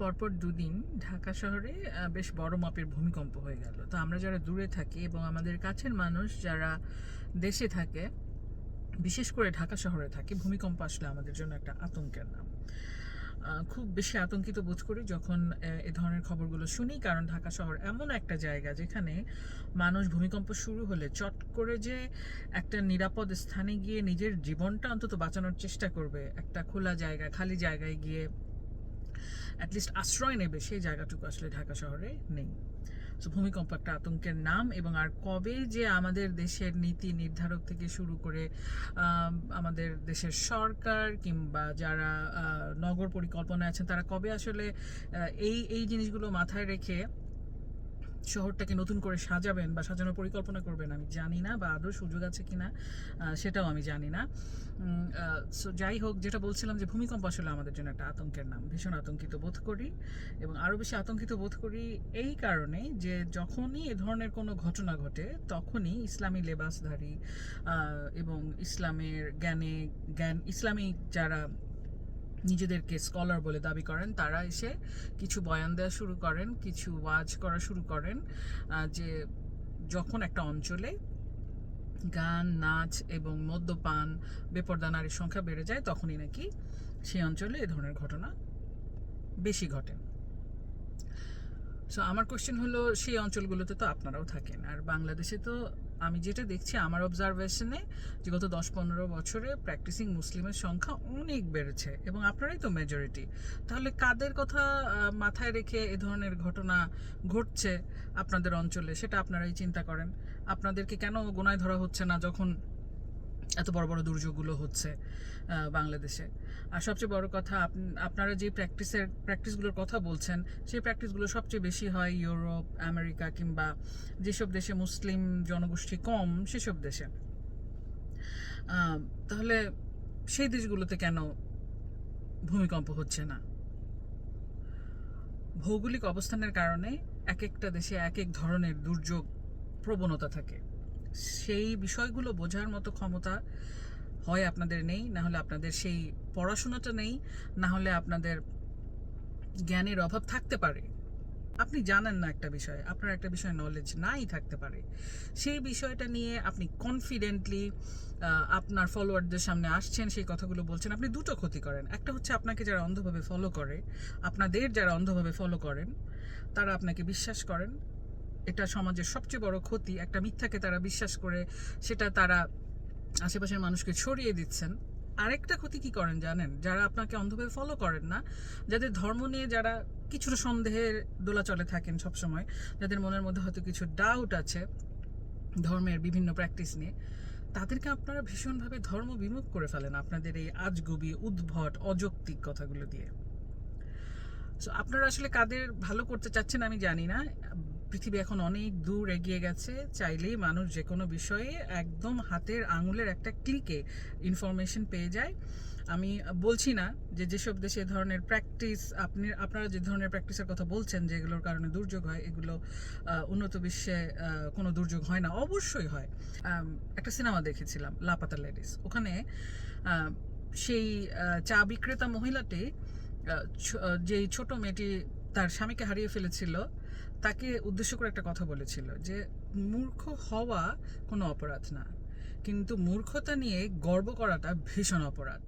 পরপর দুদিন ঢাকা শহরে বেশ বড় মাপের ভূমিকম্প হয়ে গেল। তো আমরা যারা দূরে থাকি এবং আমাদের কাছের মানুষ যারা দেশে থাকে, বিশেষ করে ঢাকা শহরে থাকে, ভূমিকম্প আসলে আমাদের জন্য একটা আতঙ্কের নাম। খুব বেশি আতঙ্কিত বোধ করি যখন এ ধরনের খবরগুলো শুনি, কারণ ঢাকা শহর এমন একটা জায়গা যেখানে মানুষ ভূমিকম্প শুরু হলে চট করে যে একটা নিরাপদ স্থানে গিয়ে নিজের জীবনটা অন্তত বাঁচানোর চেষ্টা করবে, একটা খোলা জায়গা, খালি জায়গায় গিয়ে অ্যাটলিস্ট আশ্রয় নেবে সেই জায়গাটুকু আসলে ঢাকা শহরে নেই। সো ভূমিকম্প একটা আতঙ্কের নাম এবং আর কবে যে আমাদের দেশের নীতি নির্ধারক থেকে শুরু করে আমাদের দেশের সরকার কিংবা যারা নগর পরিকল্পনা আছেন, তারা কবে আসলে এই এই জিনিসগুলো মাথায় রেখে শহরটাকে নতুন করে সাজাবেন বা সাজানোর পরিকল্পনা করবেন আমি জানি না বা আদৌ সুযোগ আছে কিনা আহ, সেটাও আমি জানি না। সো যাই হোক যেটা বলছিলাম যে ভূমিকম্প আসলে আমাদের জন্য একটা আতঙ্কের নাম ভীষণ আতঙ্কিত বোধ করি এবং আরও বেশি আতঙ্কিত বোধ করি এই কারণে যে যখনই এ ধরনের কোনো ঘটনা ঘটে তখনই ইসলামী লেবাসধারী এবং ইসলামের জ্ঞানে জ্ঞান ইসলামিক যারা নিজেদেরকে স্কলার বলে দাবি করেন। তারা এসে কিছু বয়ান দেওয়া শুরু করেন, কিছু ওয়াজ করা শুরু করেন যে যখন একটা অঞ্চলে গান, নাচ এবং মদ্যপান, বেপরদা নারীর সংখ্যা বেড়ে যায়, তখনই নাকি সেই অঞ্চলে এ ধরনের ঘটনা বেশি ঘটে। সো আমার কোশ্চেন হলো, সেই অঞ্চলগুলোতে তো আপনারাও থাকেন। আর বাংলাদেশে তো আমি যেটা দেখছি, আমার অবজারভেশনে যে গত দশ পনেরো বছরে প্র্যাকটিসিং মুসলিমের সংখ্যা অনেক বেড়েছে এবং আপনারাই তো মেজরিটি তাহলে কাদের কথা মাথায় রেখে এ ধরনের ঘটনা ঘটছে আপনাদের অঞ্চলে? সেটা আপনারাই চিন্তা করেন। আপনাদেরকে কেন গোনায় ধরা হচ্ছে না যখন এত বড় বড় দুর্যোগগুলো হচ্ছে বাংলাদেশে। আর সবচেয়ে বড় কথা, আপ- আপনারা যে প্র্যাকটিসের প্র্যাকটিসগুলোর কথা বলছেন, সেই প্র্যাকটিসগুলো সবচেয়ে বেশি হয় ইউরোপ, আমেরিকা কিংবা যেসব দেশে মুসলিম জনগোষ্ঠী কম, সেসব দেশে। তাহলে সেই দেশগুলোতে কেন ভূমিকম্প হচ্ছে না? ভৌগোলিক অবস্থানের কারণে এক একটা দেশে এক এক ধরনের দুর্যোগ প্রবণতা থাকে। সেই বিষয়গুলো বোঝার মতো ক্ষমতা হয় আপনাদের নেই, না হলে আপনাদের সেই পড়াশোনাটা নেই, না হলে আপনাদের জ্ঞানের অভাব থাকতে পারে। আপনি জানেন না একটা বিষয়, আপনার একটা বিষয় নলেজ নাই থাকতে পারে। সেই বিষয়টা নিয়ে আপনি কনফিডেন্টলি আপনার ফলোয়ারদের সামনে আসছেন, সেই কথাগুলো বলছেন, আপনি দুটো ক্ষতি করেন। একটা হচ্ছে আপনাকে যারা অন্ধভাবে ফলো করে, আপনাদের যারা অন্ধভাবে ফলো করেন, তারা আপনাকে বিশ্বাস করেন এটা সমাজের সবচেয়ে বড় ক্ষতি, একটা মিথ্যাকে তারা বিশ্বাস করে, সেটা তারা আশেপাশের মানুষকে ছড়িয়ে দিচ্ছেন। আরেকটা ক্ষতি কি করেন জানেন? যারা আপনাকে অন্ধভাবে ফলো করেন না, যাদের ধর্ম নিয়ে যারা কিছুটা সন্দেহের দোলাচলে থাকেন সবসময়, যাদের মনের মধ্যে হয়তো কিছু ডাউট আছে ধর্মের বিভিন্ন প্র্যাকটিস নিয়ে, তাদেরকে আপনারা ভীষণভাবে ধর্ম বিমুখ করে ফেলেন আপনাদের এই আজগুবি, উদ্ভট, অযৌক্তিক কথাগুলো দিয়ে। সো আপনারা আসলে কাদের ভালো করতে চাচ্ছেন আমি জানি না পৃথিবী এখন অনেক দূর এগিয়ে গেছে, চাইলেই মানুষ যে কোনো বিষয়ে একদম হাতের আঙুলের একটা ক্লিকে ইনফরমেশন পেয়ে যায়। আমি বলছি না যে যেসব দেশে ধরনের প্র্যাকটিস আপনি, আপনারা যে ধরনের প্র্যাকটিসের কথা বলছেন যেগুলোর কারণে দুর্যোগ হয়, এগুলো উন্নত বিশ্বে কোনো দুর্যোগ হয় না, অবশ্যই হয়। একটা সিনেমা দেখেছিলাম, লাপাতা লেডিস ওখানে সেই চা বিক্রেতা মহিলাটি যেই ছোট মেয়েটি তার স্বামীকে হারিয়ে ফেলেছিল তাকে উদ্দেশ্য করে একটা কথা বলেছিল যে মূর্খ হওয়া কোনো অপরাধ না। কিন্তু মূর্খতা নিয়ে গর্ব করাটা ভীষণ অপরাধ।